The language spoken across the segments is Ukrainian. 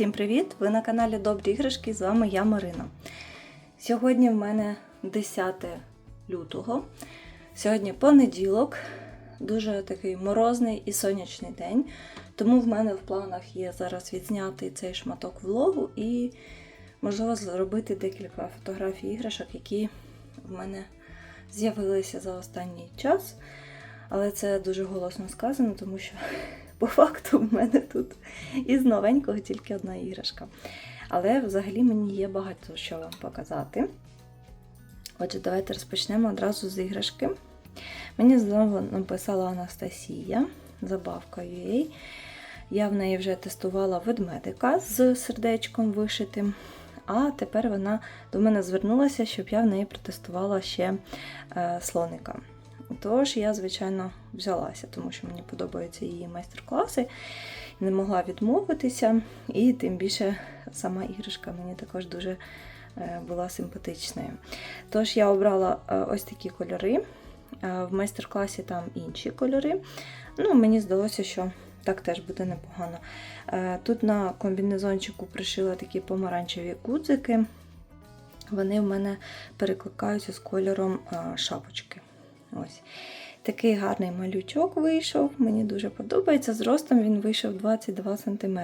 Всім привіт! Ви на каналі Добрі іграшки. З вами я Марина. Сьогодні в мене 10 лютого. Сьогодні понеділок, дуже такий морозний і сонячний день. Тому в мене в планах є зараз відзняти цей шматок влогу і, можливо, зробити декілька фотографій іграшок, які в мене з'явилися за останній час. Але це дуже голосно сказано, тому що по факту в мене тут із новенького тільки одна іграшка. Але взагалі мені є багато що вам показати. Отже, давайте розпочнемо одразу з іграшки. Мені знову написала Анастасія, забавка UA. Я в неї вже тестувала ведмедика з сердечком вишитим. А тепер вона до мене звернулася, щоб я в неї протестувала ще е, слоника. Тож я, звичайно, взялася, тому що мені подобаються її майстер-класи, не могла відмовитися, і тим більше сама іграшка мені також дуже е, була симпатичною. Тож я обрала е, ось такі кольори. Е, В майстер-класі там інші кольори. Ну, Мені здалося, що так теж буде непогано. Тут на комбінезончику пришила такі помаранчеві гудзики. Вони в мене перекликаються з кольором шапочки. Ось. Такий гарний малючок вийшов, мені дуже подобається. Зростом він вийшов 22 см.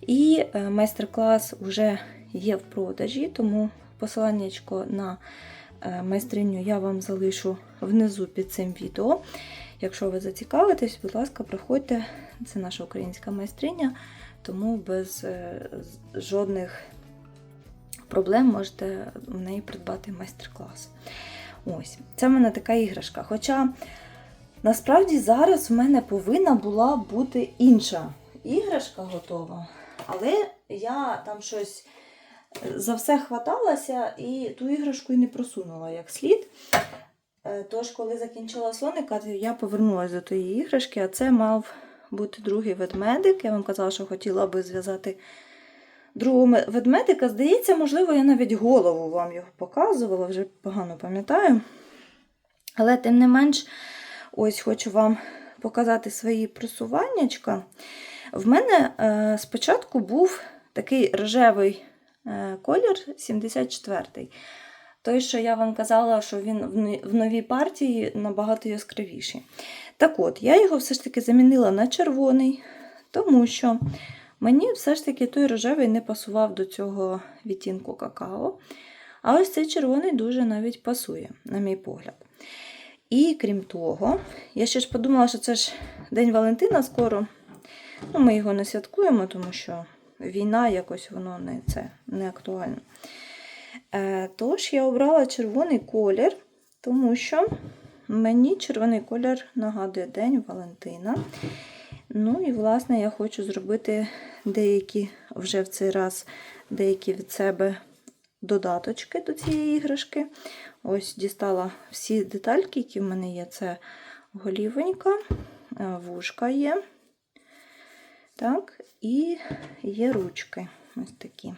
І е, майстер-клас вже є в продажі, тому посиланнячко на е, майстриню я вам залишу внизу під цим відео. Якщо ви зацікавитесь, будь ласка, приходьте. Це наша українська майстриня, тому без е, жодних проблем можете в неї придбати майстер-клас. Ось, це в мене така іграшка. Хоча насправді зараз в мене повинна була бути інша іграшка готова. Але я там щось е, за все хваталася і ту іграшку і не просунула як слід. Е, Тож, коли закінчила слоника, я повернулася до тієї іграшки, а це мав бути другий ведмедик. Я вам казала, що хотіла би зв'язати другого ведмедика. Здається, можливо, я навіть голову вам його показувала, вже погано пам'ятаю. Але тим не менш, ось хочу вам показати свої просуваннячка. В мене е, спочатку був такий рожевий е, колір 74-й. Той, що я вам казала, що він в новій партії набагато яскравіший. Так от, я його все ж таки замінила на червоний, тому що мені все ж таки той рожевий не пасував до цього відтінку какао. А ось цей червоний дуже навіть пасує, на мій погляд. І крім того, я ще ж подумала, що це ж День Валентина скоро. Ну, ми його не святкуємо, тому що війна якось воно не, це, не актуально. Е, тож я обрала червоний колір, тому що мені червоний колір нагадує День Валентина. Ну і, власне, я хочу зробити деякі вже в цей раз деякі від себе додаточки до цієї іграшки. Ось дістала всі детальки, які в мене є. Це голівонька, е, вушка є. Так, і є ручки. Ось такі.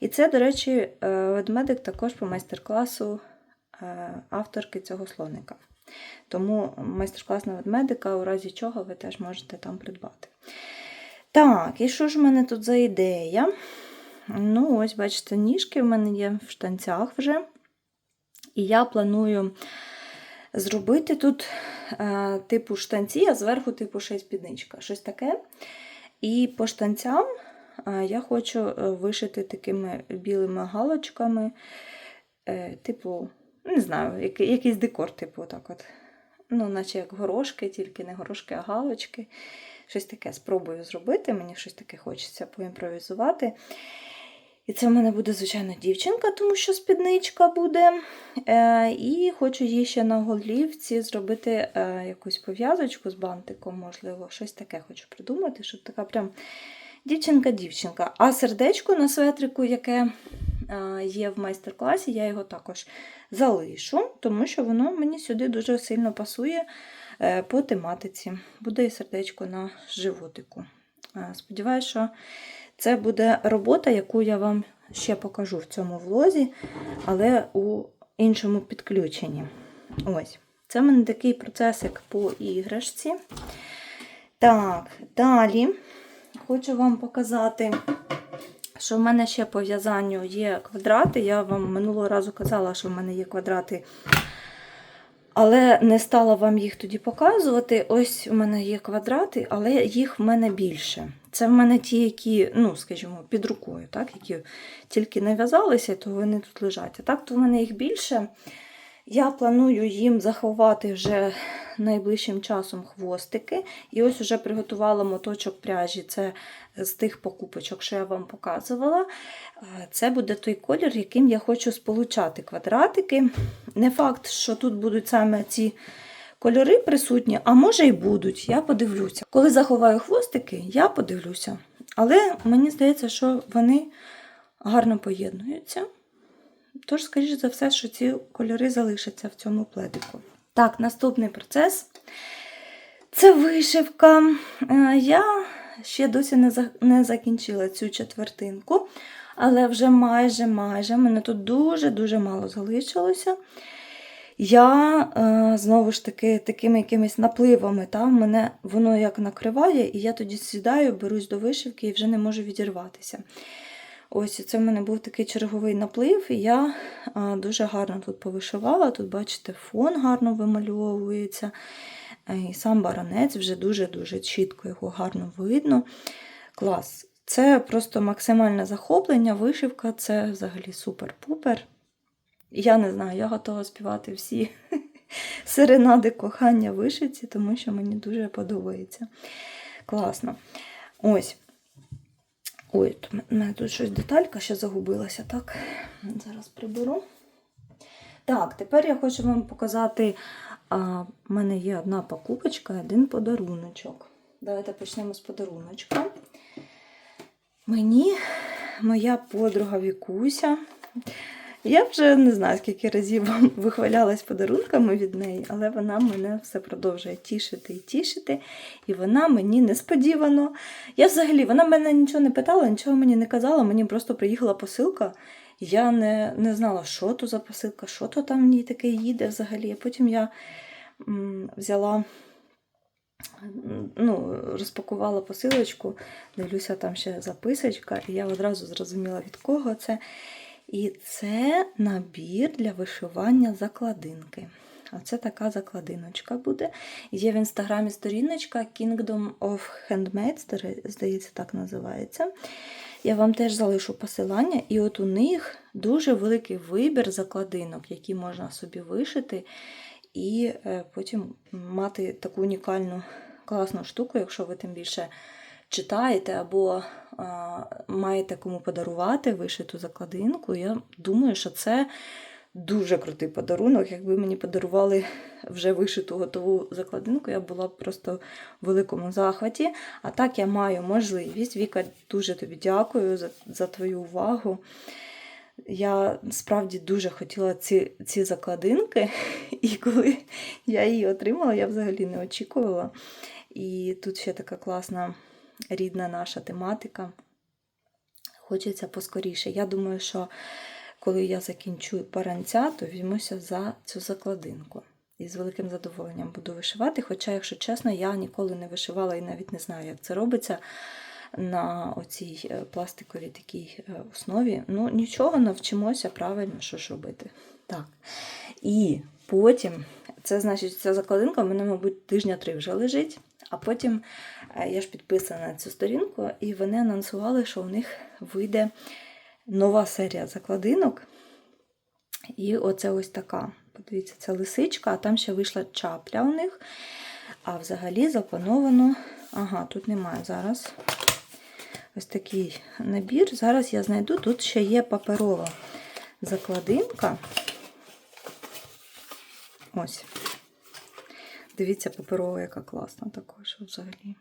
І це, до речі, е, ведмедик також по майстер-класу е, авторки цього слоника. Тому майстер-клас на ведмедика, у разі чого ви теж можете там придбати. Так, і що ж в мене тут за ідея? Ну, ось, бачите, ніжки в мене є в штанцях вже. І я планую зробити тут е, типу штанці, а зверху типу ще й спідничка. Щось таке. І по штанцям е, я хочу е, вишити такими білими галочками, е, типу, не знаю, який- якийсь декор, типу, так от. Ну, наче як горошки, тільки не горошки, а галочки. Щось таке спробую зробити. Мені щось таке хочеться поімпровізувати. І це в мене буде, звичайно, дівчинка, тому що спідничка буде. Е, і хочу їй ще на голівці зробити е, якусь пов'язочку з бантиком, можливо, щось таке хочу придумати, щоб така прям дівчинка-дівчинка. А сердечко на светрику, яке є в майстер-класі, я його також залишу, тому що воно мені сюди дуже сильно пасує е, по тематиці. Буде і сердечко на животику. Е, Сподіваюся, що це буде робота, яку я вам ще покажу в цьому влозі, але у іншому підключенні. Ось. Це в мене такий процесик по іграшці. Так, далі хочу вам показати, що в мене ще по в'язанню є квадрати. Я вам минулого разу казала, що в мене є квадрати, але не стала вам їх тоді показувати. Ось у мене є квадрати, але їх в мене більше. Це в мене ті, які, ну, скажімо, під рукою, так, які тільки нав'язалися, то вони тут лежать. А так, то в мене їх більше. Я планую їм заховати вже найближчим часом хвостики. І ось вже приготувала моточок пряжі. Це з тих покупочок, що я вам показувала. Це буде той колір, яким я хочу сполучати квадратики. Не факт, що тут будуть саме ці кольори присутні, а може й будуть. Я подивлюся. Коли заховаю хвостики, я подивлюся. Але мені здається, що вони гарно поєднуються. Тож, скоріш за все, що ці кольори залишаться в цьому пледику. Так, наступний процес це вишивка. Е, Я ще досі не, закінчила цю четвертинку, але вже майже майже мене тут дуже-дуже мало залишилося. Я е, знову ж таки такими якимись напливами, та, мене воно як накриває, і я тоді сідаю, берусь до вишивки і вже не можу відірватися. Ось це в мене був такий черговий наплив, і я дуже гарно тут повишивала. Тут, бачите, фон гарно вимальовується. Е, І сам баранець вже дуже-дуже чітко його гарно видно. Клас. Це просто максимальне захоплення, вишивка це взагалі супер-пупер. Я не знаю, я готова співати всі серенади кохання вишивці, тому що мені дуже подобається. Класно. Ось. Ой, у мене тут щось деталька ще загубилася, так? Зараз приберу. Так, тепер я хочу вам показати. А, в мене є одна покупочка, один подаруночок. Давайте почнемо з подаруночка. Мені моя подруга Вікуся. Я вже не знаю, скільки разів вам вихвалялась подарунками від неї, але вона мене все продовжує тішити і тішити. І вона мені несподівано. Я взагалі, вона мене нічого не питала, нічого мені не казала, мені просто приїхала посилка. Я не не знала, що то за посилка, що то там в ній таке їде взагалі. А потім я м, взяла, ну, розпакувала посилочку, дивлюся, там ще записочка, і я одразу зрозуміла, від кого це. І це набір для вишивання закладинки. Оце така закладиночка буде. Є в інстаграмі сторіночка Kingdom of Handmade, здається, так називається. Я вам теж залишу посилання, і от у них дуже великий вибір закладинок, які можна собі вишити, і е, потім мати таку унікальну класну штуку, якщо ви тим більше читаєте або маєте кому подарувати вишиту закладинку. Я думаю, що це дуже крутий подарунок. Якби мені подарували вже вишиту готову закладинку, я була б просто в великому захваті. А так я маю можливість. Віка, дуже тобі дякую за, за твою увагу. Я справді дуже хотіла ці ці закладинки, і коли я її отримала, я взагалі не очікувала. І тут ще така класна рідна наша тематика. Хочеться поскоріше. Я думаю, що коли я закінчу паранця, то візьмуся за цю закладинку. І з великим задоволенням буду вишивати. Хоча, якщо чесно, я ніколи не вишивала і навіть не знаю, як це робиться на оцій пластиковій такій основі. Ну, нічого, навчимося правильно, що ж робити. Так. І потім, це значить, ця закладинка в мене, мабуть, тижня три вже лежить. А потім я ж підписана на цю сторінку, і вони анонсували, що у них вийде нова серія закладинок. І оце ось така. Подивіться, це лисичка, а там ще вийшла чапля у них. А взагалі заплановано. Ага, тут немає зараз. Ось такий набір. Зараз я знайду, тут ще є паперова закладинка. Ось. Дивіться, паперова, яка класна також взагалі.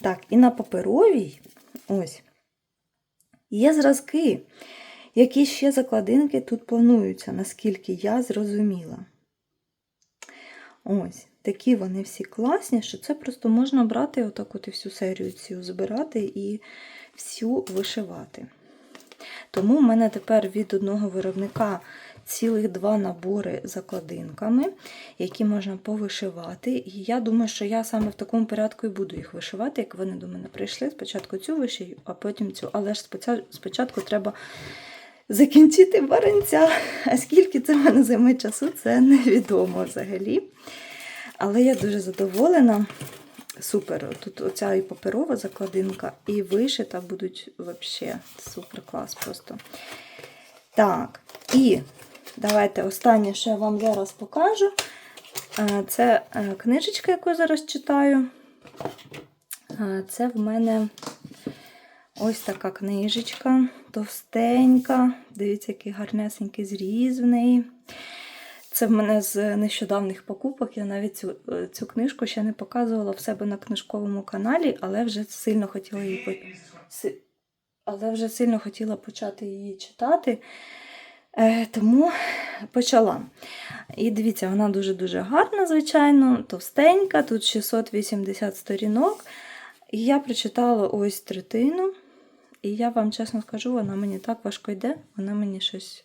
Так, і на паперовій ось є зразки, які ще закладинки тут плануються, наскільки я зрозуміла. Ось, такі вони всі класні, що це просто можна брати отак от і всю серію цю збирати і всю вишивати. Тому в мене тепер від одного виробника цілих два набори закладинками, які можна повишивати. І я думаю, що я саме в такому порядку і буду їх вишивати, як вони до мене прийшли. Спочатку цю вишию, а потім цю. Але ж спочатку треба закінчити баранця. А скільки це в мене займе часу, це невідомо взагалі. Але я дуже задоволена. Супер. Тут оця і паперова закладинка, і вишита будуть взагалі супер клас просто. Так, і давайте останнє, що я вам зараз покажу. Е, Це е, книжечка, яку я зараз читаю. Е, Це в мене ось така книжечка, товстенька. Дивіться, який гарнесенький зріз в неї. Це в мене з нещодавних покупок. Я навіть цю, цю книжку ще не показувала в себе на книжковому каналі, але вже сильно хотіла її але вже сильно хотіла почати її читати. Е, тому почала. І дивіться, вона дуже-дуже гарна, звичайно, товстенька, тут 680 сторінок. І я прочитала ось третину. І я вам чесно скажу, вона мені так важко йде, вона мені щось,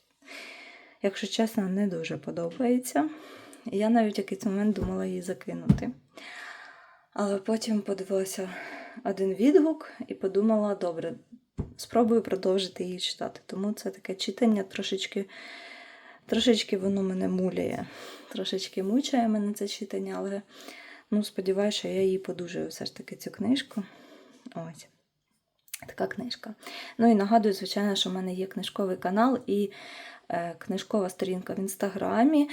якщо чесно, не дуже подобається. Я навіть якийсь момент думала її закинути. Але потім подивилася один відгук і подумала, добре, спробую продовжити її читати. Тому це таке читання трошечки, трошечки воно мене муляє, трошечки мучає мене це читання, але ну, сподіваюся, що я її подужаю все ж таки цю книжку. Ось. Така книжка. Ну і нагадую, звичайно, що в мене є книжковий канал і е, книжкова сторінка в інстаграмі.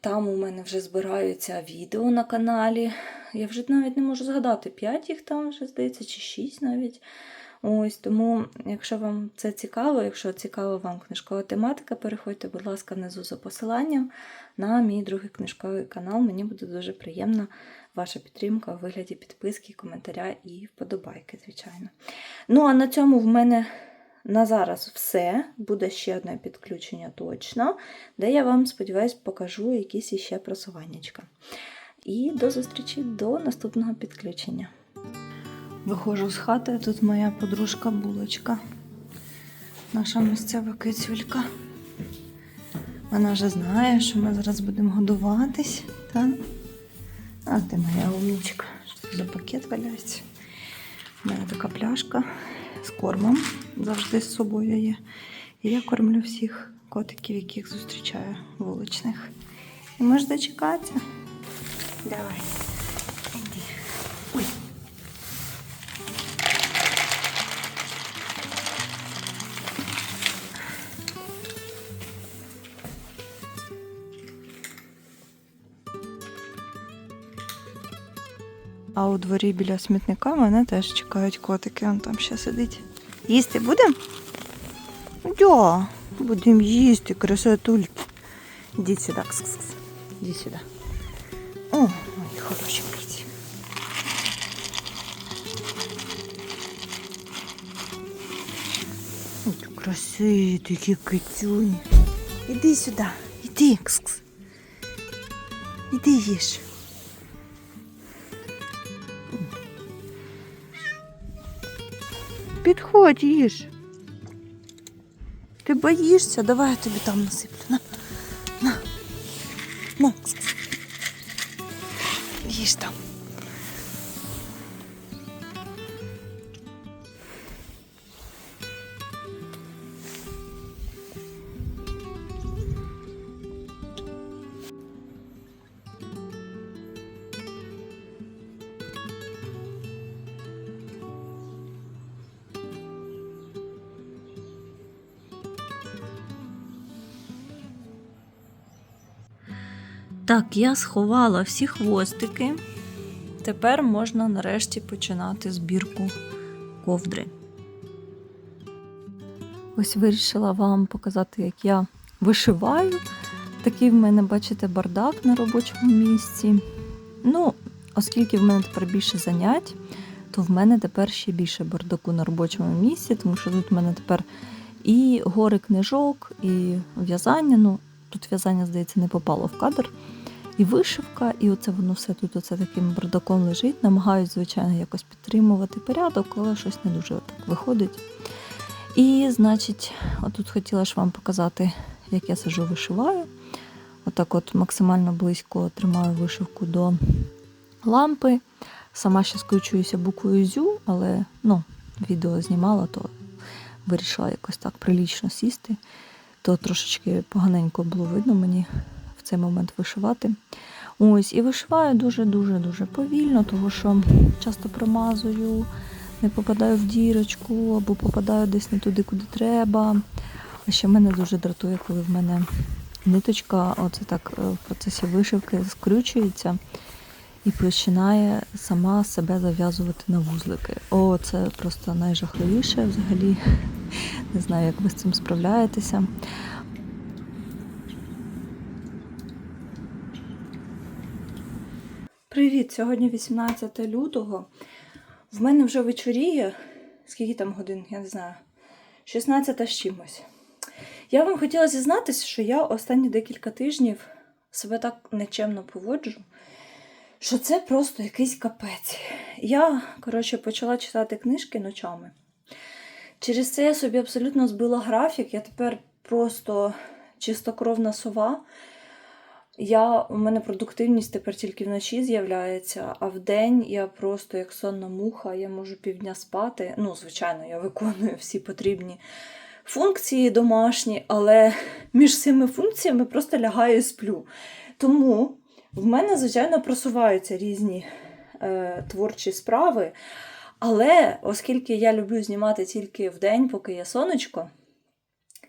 Там у мене вже збираються відео на каналі. Я вже навіть не можу згадати, 5 їх там вже здається, чи 6 навіть. Ось тому, якщо вам це цікаво, якщо цікава вам книжкова тематика, переходьте, будь ласка, внизу за посиланням на мій другий книжковий канал. Мені буде дуже приємна ваша підтримка у вигляді підписки, коментаря і вподобайки, звичайно. Ну, а на цьому в мене на зараз все. Буде ще одне підключення точно, де я вам, сподіваюсь, покажу якісь іще просуваннячка. І до зустрічі до наступного підключення. Виходжу з хати, тут моя подружка булочка. Наша місцева кицюлька. Вона вже знає, що ми зараз будемо годуватись. Та? А ти моя умничка. Що за пакет валяється? У мене така пляшка з кормом завжди з собою є. І я кормлю всіх котиків, яких зустрічаю вуличних. І можеш дочекатися. Давай. А у дворі біля смітника мене теж чекають котики. Он там ще сидить. Їсти будемо? Да, будемо їсти, красотульки. Ідіть сюди. Кс-кс-кс. Іди сюди. О, мої хороші киці. Ой, красиві такі кицюні. Іди сюди, іди. Кс-кс. Іди їж. Підходь, їж. Ти боїшся? Давай я тобі там насиплю. Так, я сховала всі хвостики. Тепер можна нарешті починати збірку ковдри. Ось вирішила вам показати, як я вишиваю. Такий в мене, бачите, бардак на робочому місці. Ну, оскільки в мене тепер більше занять, то в мене тепер ще більше бардаку на робочому місці, тому що тут в мене тепер і гори книжок, і в'язання. Ну, тут в'язання, здається, не попало в кадр. І вишивка, і оце воно все тут оце таким бардаком лежить. Намагаюсь, звичайно, якось підтримувати порядок, але щось не дуже так виходить. І, значить, отут хотіла ж вам показати, як я сижу, вишиваю. Отак от максимально близько тримаю вишивку до лампи. Сама ще скручуюся буквою зю, але ну, відео знімала, то вирішила якось так прилічно сісти. То трошечки поганенько було видно мені цей момент вишивати. Ось, і вишиваю дуже-дуже-дуже повільно, тому що часто промазую, не попадаю в дірочку або попадаю десь не туди, куди треба. А ще мене дуже дратує, коли в мене ниточка, оце так е, в процесі вишивки скрючується і починає сама себе зав'язувати на вузлики. О, це просто найжахливіше взагалі. Не знаю, як ви з цим справляєтеся. Привіт! Сьогодні 18 лютого. В мене вже вечоріє. Скільки там годин, я не знаю. 16 з чимось. Я вам хотіла зізнатися, що я останні декілька тижнів себе так нечемно поводжу, що це просто якийсь капець. Я, коротше, почала читати книжки ночами. Через це я собі абсолютно збила графік. Я тепер просто чистокровна сова. Я, у мене продуктивність тепер тільки вночі з'являється, а вдень я просто як сонна муха, я можу півдня спати. Ну, звичайно, я виконую всі потрібні функції домашні, але між цими функціями просто лягаю і сплю. Тому в мене, звичайно, просуваються різні е, творчі справи. Але оскільки я люблю знімати тільки вдень, поки є сонечко,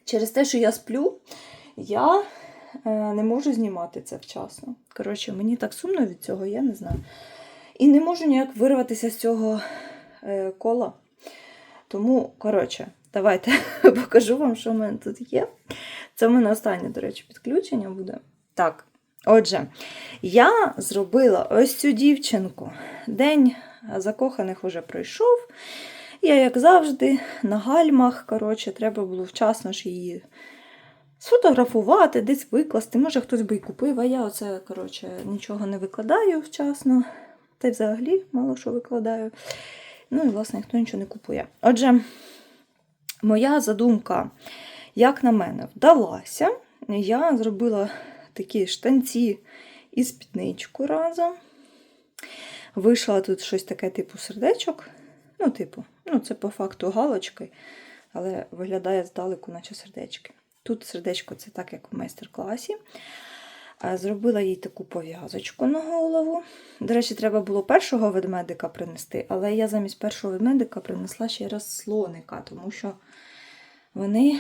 через те, що я сплю, я не можу знімати це вчасно. Коротше, мені так сумно від цього, я не знаю. І не можу ніяк вирватися з цього е, кола. Тому, коротше, давайте покажу вам, що в мене тут є. Це в мене останнє, до речі, підключення буде. Так, отже, я зробила ось цю дівчинку. День закоханих вже пройшов. Я, як завжди, на гальмах. Коротше, треба було вчасно ж її сфотографувати, десь викласти. Може, хтось би і купив, а я оце, коротше, нічого не викладаю вчасно. Та й взагалі мало що викладаю. Ну і, власне, ніхто нічого не купує. Отже, моя задумка, як на мене, вдалася. Я зробила такі штанці і спідничку разом. Вийшла тут щось таке, типу сердечок. Ну, типу, ну, це по факту галочки, але виглядає здалеку, наче сердечки. Тут сердечко це так, як в майстер-класі. Зробила їй таку пов'язочку на голову. До речі, треба було першого ведмедика принести, але я замість першого ведмедика принесла ще раз слоника, тому що вони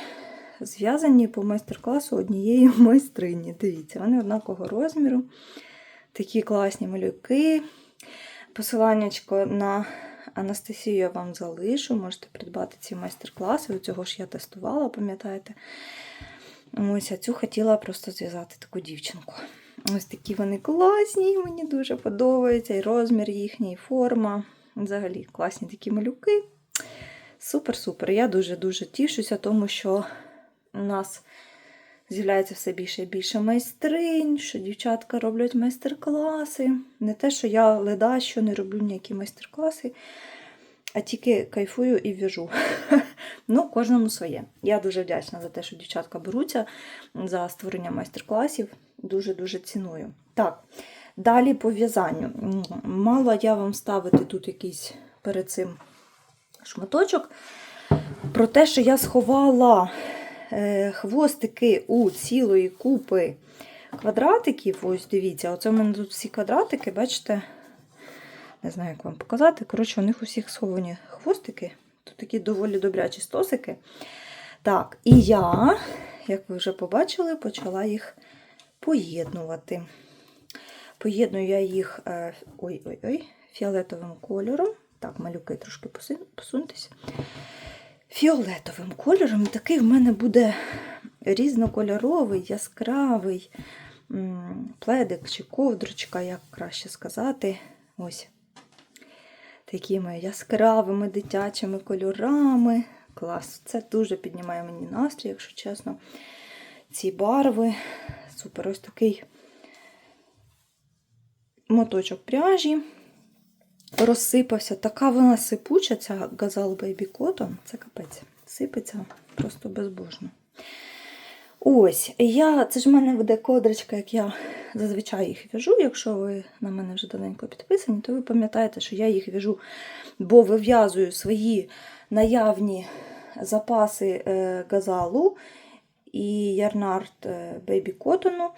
зв'язані по майстер-класу однієї майстрині. Дивіться, вони однакового розміру. Такі класні малюки. Посиланнячко на Анастасію я вам залишу. Можете придбати ці майстер-класи. у Цього ж я тестувала, пам'ятаєте? Ось, а цю хотіла просто зв'язати таку дівчинку. Ось такі вони класні, мені дуже подобаються. І розмір їхній, і форма. Взагалі, класні такі малюки. Супер-супер. Я дуже-дуже тішуся, тому що у нас з'являється все більше і більше майстринь, що дівчатка роблять майстер-класи. Не те, що я леда, що не роблю ніякі майстер-класи, а тільки кайфую і в'яжу. ну, кожному своє. Я дуже вдячна за те, що дівчатка беруться за створення майстер-класів. Дуже-дуже ціную. Так, далі по в'язанню. Мала я вам ставити тут якийсь перед цим шматочок. Про те, що я сховала хвостики у цілої купи квадратиків. Ось дивіться, оце в мене тут всі квадратики, бачите? Не знаю, як вам показати. Коротше, у них усіх сховані хвостики. Тут такі доволі добрячі стосики. Так, і я, як ви вже побачили, почала їх поєднувати. Поєдную я їх ой-ой-ой, фіолетовим кольором. Так, малюки трошки посуньтеся. Фіолетовим кольором. Такий в мене буде різнокольоровий, яскравий пледик чи ковдрочка, як краще сказати. Ось такими яскравими дитячими кольорами. Клас. Це дуже піднімає мені настрій, якщо чесно. Ці барви. Супер, ось такий моточок пряжі. Розсипався. Така вона сипуча, ця Gazal Baby Cotton. Це капець. Сипеться просто безбожно. Ось, я, це ж в мене буде кодрочка, як я зазвичай їх в'яжу. Якщо ви на мене вже давненько підписані, то ви пам'ятаєте, що я їх в'яжу, бо вив'язую свої наявні запаси е, газалу і ярнард е, бейбі котону.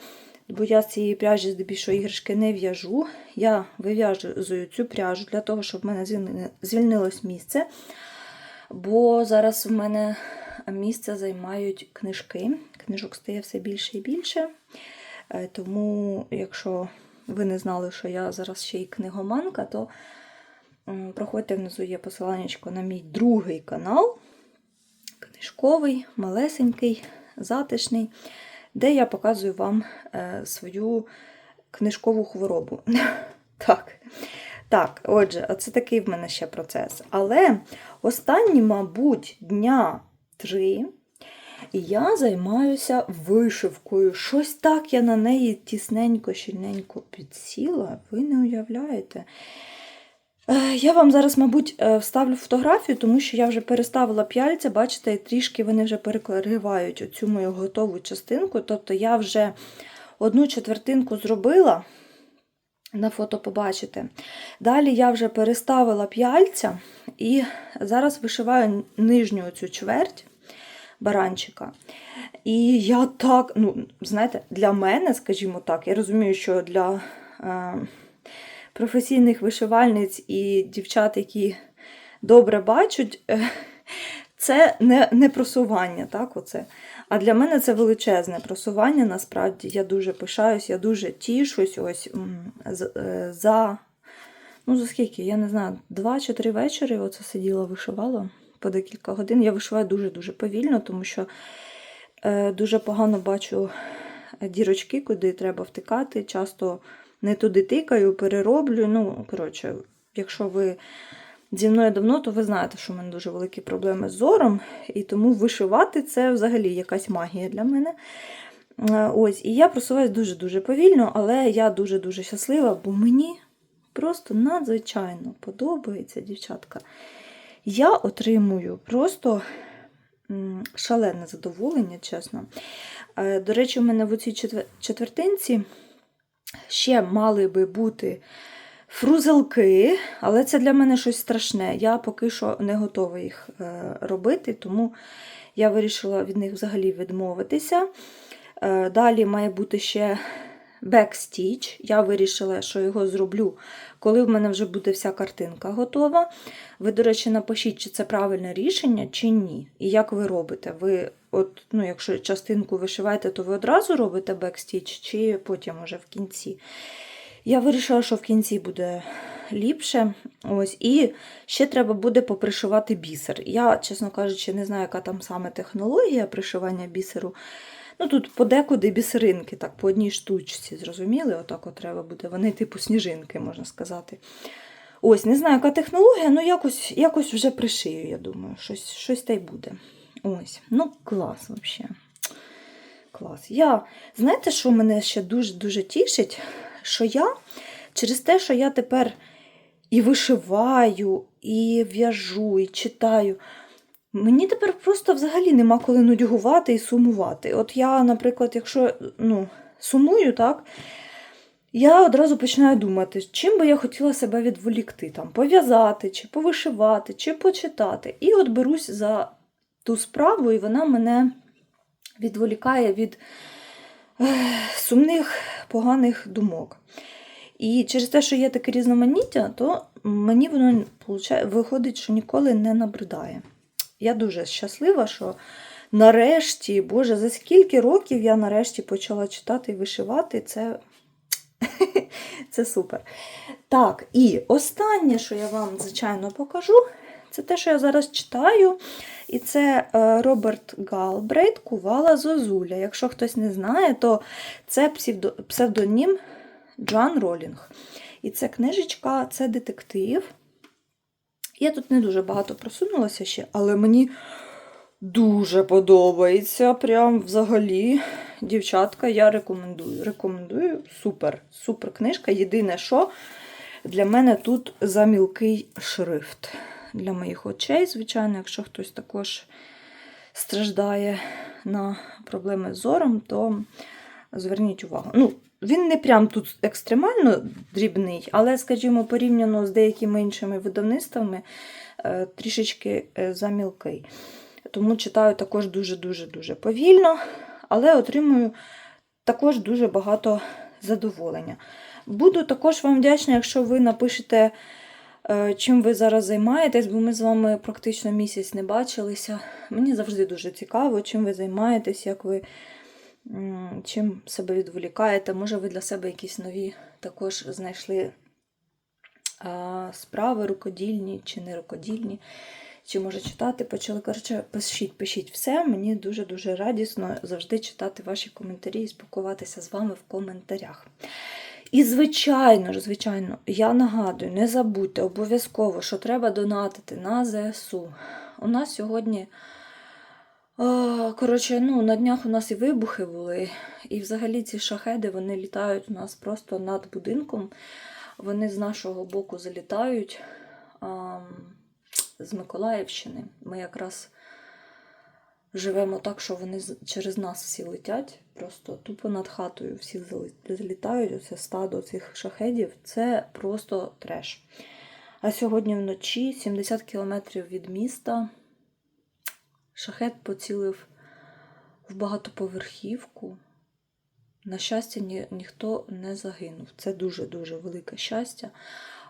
Бо я з цієї пряжі здебільшого іграшки не в'яжу. Я вив'язую цю пряжу для того, щоб в мене звільнилось місце. Бо зараз в мене місце займають книжки. Книжок стає все більше і більше. Е, Тому, якщо ви не знали, що я зараз ще й книгоманка, то проходьте внизу є посилання на мій другий канал. Книжковий, малесенький, затишний, де я показую вам е, свою книжкову хворобу. Так. Так, отже, це такий в мене ще процес. Але останні, мабуть, дня три я займаюся вишивкою. Щось так я на неї тісненько, щільненько підсіла, ви не уявляєте. Е, Я вам зараз, мабуть, е, вставлю фотографію, тому що я вже переставила п'яльця, бачите, і трішки вони вже перекривають оцю мою готову частинку. Тобто я вже одну четвертинку зробила, на фото побачите. Далі я вже переставила п'яльця і зараз вишиваю нижню оцю чверть баранчика. І я так, ну, знаєте, для мене, скажімо так, я розумію, що для е, професійних вишивальниць і дівчат, які добре бачать, е, це не, не просування, так, оце. А для мене це величезне просування. Насправді я дуже пишаюсь, я дуже тішусь. Ось е, за, ну, за скільки, я не знаю, два чи три вечори оце сиділа, вишивала по декілька годин. Я вишиваю дуже-дуже повільно, тому що е, дуже погано бачу дірочки, куди треба втикати. Часто не туди тикаю, перероблю. Ну, коротше, якщо ви зі мною давно, то ви знаєте, що в мене дуже великі проблеми з зором, і тому вишивати це взагалі якась магія для мене. Е, Ось, і я просуваюсь дуже-дуже повільно, але я дуже-дуже щаслива, бо мені просто надзвичайно подобається, дівчатка. Я отримую просто шалене задоволення, чесно. Е, До речі, у мене в цій четвертинці ще мали би бути фрузелки, але це для мене щось страшне. Я поки що не готова їх е, робити, тому я вирішила від них взагалі відмовитися. Е, Далі має бути ще бекстіч. Я вирішила, що його зроблю, коли в мене вже буде вся картинка готова. Ви, до речі, напишіть, чи це правильне рішення, чи ні. І як ви робите? Ви, от, ну, якщо частинку вишиваєте, то ви одразу робите бекстіч, чи потім уже в кінці. Я вирішила, що в кінці буде ліпше. Ось. І ще треба буде попришивати бісер. Я, чесно кажучи, не знаю, яка там саме технологія пришивання бісеру. Ну, тут подекуди бісеринки, так, по одній штучці, зрозуміли? Отак от треба буде. Вони типу сніжинки, можна сказати. Ось, не знаю, яка технологія, ну якось, якось вже пришию, я думаю. Щось, щось та й буде. Ось. Ну, клас взагалі. Клас. Я, знаєте, що мене ще дуже-дуже тішить? Що я через те, що я тепер і вишиваю, і в'яжу, і читаю. Мені тепер просто взагалі нема коли нудьгувати і сумувати. От я, наприклад, якщо ну, сумую, так, я одразу починаю думати, чим би я хотіла себе відволікти, там, пов'язати, чи повишивати, чи почитати. І от берусь за ту справу, і вона мене відволікає від ех, сумних, поганих думок. І через те, що є таке різноманіття, то мені воно виходить, що ніколи не набридає. Я дуже щаслива, що нарешті, Боже, за скільки років я нарешті почала читати і вишивати, це, це супер. Так, і останнє, що я вам, звичайно, покажу, це те, що я зараз читаю. І це е, Роберт Галбрейт Кувала Зозуля. Якщо хтось не знає, то це псевдонім Джоан Ролінг. І це книжечка, це детектив. Я тут не дуже багато просунулася ще, але мені дуже подобається. Прям взагалі, дівчатка, я рекомендую. Рекомендую. Супер, супер книжка. Єдине, що для мене тут замілкий шрифт. Для моїх очей, звичайно, якщо хтось також страждає на проблеми з зором, то зверніть увагу. Ну, він не прям тут екстремально дрібний, але, скажімо, порівняно з деякими іншими видавництвами, е, трішечки е, замілкий. Тому читаю також дуже-дуже дуже повільно, але отримую також дуже багато задоволення. Буду також вам вдячна, якщо ви напишете, е, чим ви зараз займаєтесь, бо ми з вами практично місяць не бачилися. Мені завжди дуже цікаво, чим ви займаєтесь, як ви чим себе відволікаєте. Може, ви для себе якісь нові також знайшли справи рукодільні чи не рукодільні. Чи може читати, почали. Коротше, пишіть, пишіть все. Мені дуже-дуже радісно завжди читати ваші коментарі і спілкуватися з вами в коментарях. І, звичайно ж, звичайно, я нагадую, не забудьте обов'язково, що треба донатити на ЗСУ. У нас сьогодні, коротше, ну, на днях у нас і вибухи були, і взагалі ці шахеди вони літають у нас просто над будинком. Вони з нашого боку залітають а, з Миколаївщини. Ми якраз живемо так, що вони через нас всі летять. Просто тупо над хатою всі залітають. Оце стадо цих шахедів. Це просто треш. А сьогодні вночі, 70 кілометрів від міста, шахет поцілив в багатоповерхівку. На щастя, ні, ніхто не загинув. Це дуже-дуже велике щастя.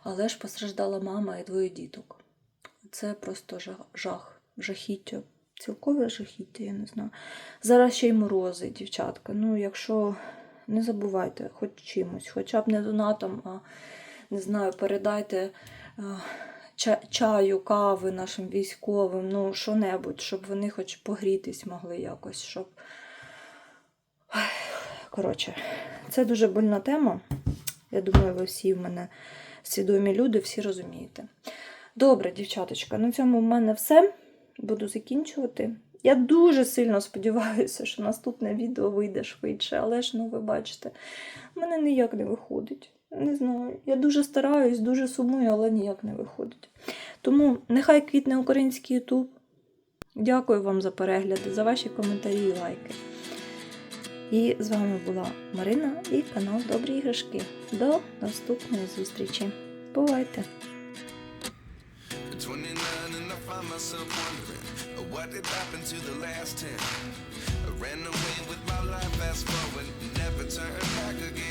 Але ж постраждала мама і двоє діток. Це просто жах, жах жахіття. Цілкове жахіття, я не знаю. Зараз ще й морози, дівчатка. Ну, якщо не забувайте, хоч чимось, хоча б не донатом, а не знаю, передайте ча- чаю, кави нашим військовим, ну, що-небудь, щоб вони хоч погрітись могли якось, щоб. Коротше, це дуже больна тема. Я думаю, ви всі в мене свідомі люди, всі розумієте. Добре, дівчаточка, на цьому в мене все. Буду закінчувати. Я дуже сильно сподіваюся, що наступне відео вийде швидше, але ж, ну, ви бачите, в мене ніяк не виходить. Не знаю. Я дуже стараюсь, дуже сумую, але ніяк не виходить. Тому нехай квітне український Ютуб. Дякую вам за перегляди, за ваші коментарі і лайки. І з вами була Марина і канал Добрі іграшки. До наступної зустрічі. Бувайте! 29 and I find myself wondering what did happen to the last 10. I ran away with my life, fast forward, never turn back again.